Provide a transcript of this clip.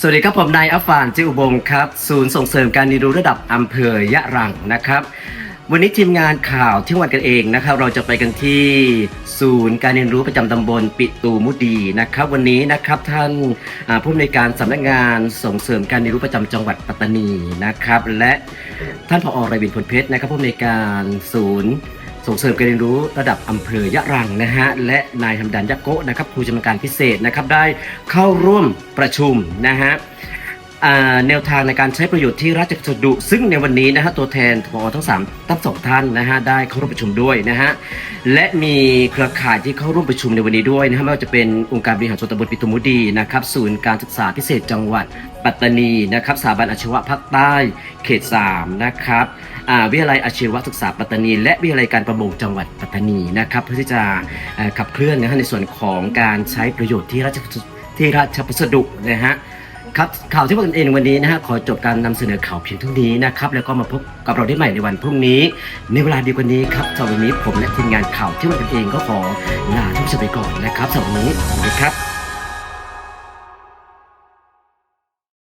สวัสดีครับผมนายอัฟฟานจิอุบงครับ ศูนย์ส่งเสริมการเรียนรู้ระดับอำเภอยะรังนะครับ วันนี้ทีมงานข่าวที่วันกันเองนะครับ เราจะไปกันที่ศูนย์การเรียนรู้ประจำตำบลปิตูมุดีนะครับ วันนี้นะครับท่านผู้อำนวยการสำนักงานส่งเสริมการเรียนรู้ประจำจังหวัดปัตตานีนะครับ และท่านผอไรวินพลเพชรนะครับผู้อำนวยการศูนย์ ส่งเสริมการเรียนรู้ระดับอำเภอยะรังนะฮะและนายธำดันยะโกะนะครับครูชำนาญการพิเศษนะครับได้เข้าร่วมประชุมนะฮะ แนวทางในการใช้ประโยชน์ที่ราชพัสดุ ซึ่งในวันนี้นะฮะตัวแทนผอทั้งสามทั้งสองท่านนะฮะได้เข้าร่วมประชุมด้วยนะฮะและมีเครือข่ายที่เข้าร่วมประชุมในวันนี้ด้วยนะฮะไม่ว่าจะเป็นองค์การบริหารส่วนตำบลปิตุมุดีนะครับศูนย์การศึกษาพิเศษจังหวัดปัตตานีนะครับสถาบันอาชีวะภาคใต้เขต 3 นะครับวิทยาลัยอาชีวศึกษาปัตตานี และวิทยาลัยการประมงจังหวัดปัตตานีนะครับเพื่อที่จะขับเคลื่อนนะฮะในส่วนของการใช้ประโยชน์ที่ราชที่ราชพัสดุนะฮะ ครับข่าวที่พวกกันเองวันนี้นะฮะขอจบการนำเสนอข่าวเพียงเท่านี้นะครับแล้วก็มาพบกับเราได้ใหม่ในวันพรุ่งนี้ในเวลาเดียวกันนี้ครับสำหรับวันนี้ผมและทีมงานข่าวที่พวกกันเองก็ขอลาทุกท่านไปก่อนนะครับสำหรับวันนี้สวัสดีครับ